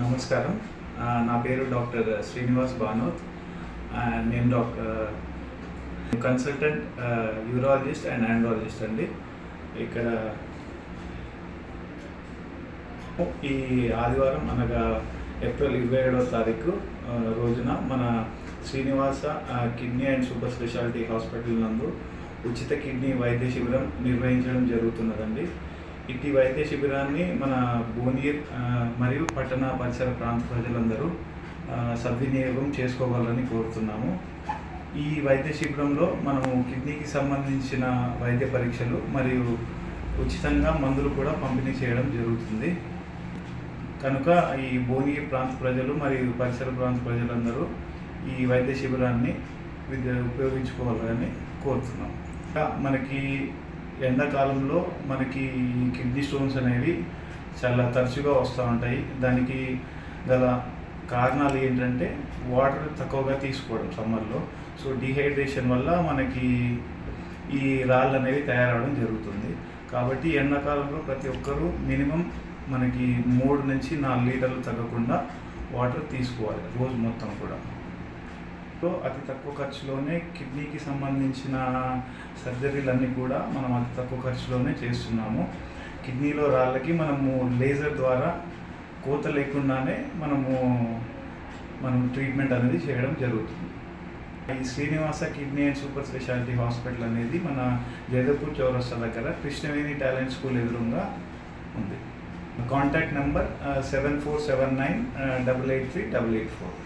నమస్కారం. నా పేరు డాక్టర్ శ్రీనివాస్ భానోత్. నేను doctor consultant urologist and andrologist అండి. ఇక్కడ ఈ ఆదివారం అనగా ఏప్రిల్ ఇరవై ఏడవ తారీఖు రోజున మన Srinivasa kidney and super speciality hospital నందు ఉచిత కిడ్నీ వైద్య శిబిరం నిర్వహించడం జరుగుతున్నదండి. ఇట్టి వైద్య శిబిరాన్ని మన భువనగిర్ మరియు పట్టణ పరిసర ప్రాంత ప్రజలందరూ సద్వినియోగం చేసుకోవాలని కోరుతున్నాము. ఈ వైద్య శిబిరంలో మనము కిడ్నీకి సంబంధించిన వైద్య పరీక్షలు మరియు ఉచితంగా మందులు కూడా పంపిణీ చేయడం జరుగుతుంది. కనుక ఈ భువనగిరి ప్రాంత ప్రజలు మరియు పరిసర ప్రాంత ప్రజలందరూ ఈ వైద్య శిబిరాన్ని విద్య ఉపయోగించుకోవాలని కోరుతున్నాం ఇంకా మనకి ఎండాకాలంలో మనకి కిడ్నీ స్టోన్స్ అనేవి చాలా తరచుగా వస్తూ ఉంటాయి. దానికి గల కారణాలు ఏంటంటే వాటర్ తక్కువగా తీసుకోవడం సమ్మర్లో. సో డిహైడ్రేషన్ వల్ల మనకి ఈ రాళ్ళు అనేవి తయారవడం జరుగుతుంది. కాబట్టి ఎండాకాలంలో ప్రతి ఒక్కరూ మినిమం మనకి మూడు నుంచి నాలుగు లీటర్లు తగ్గకుండా వాటర్ తీసుకోవాలి రోజు మొత్తం కూడా. సో అతి తక్కువ ఖర్చులోనే కిడ్నీకి సంబంధించిన సర్జరీలన్నీ కూడా మనం అతి తక్కువ ఖర్చులోనే చేస్తున్నాము. కిడ్నీలో రాళ్ళకి మనము లేజర్ ద్వారా కోత లేకుండానే మనము మనం ట్రీట్మెంట్ అనేది చేయడం జరుగుతుంది. ఈ Srinivasa kidney and super speciality hospital అనేది మన జైదపూర్ చౌరస్తా దగ్గర కృష్ణవేణి టాలెంట్ స్కూల్ ఎదురుగా ఉంది. Contact number seven four seven nine double eight three double eight four.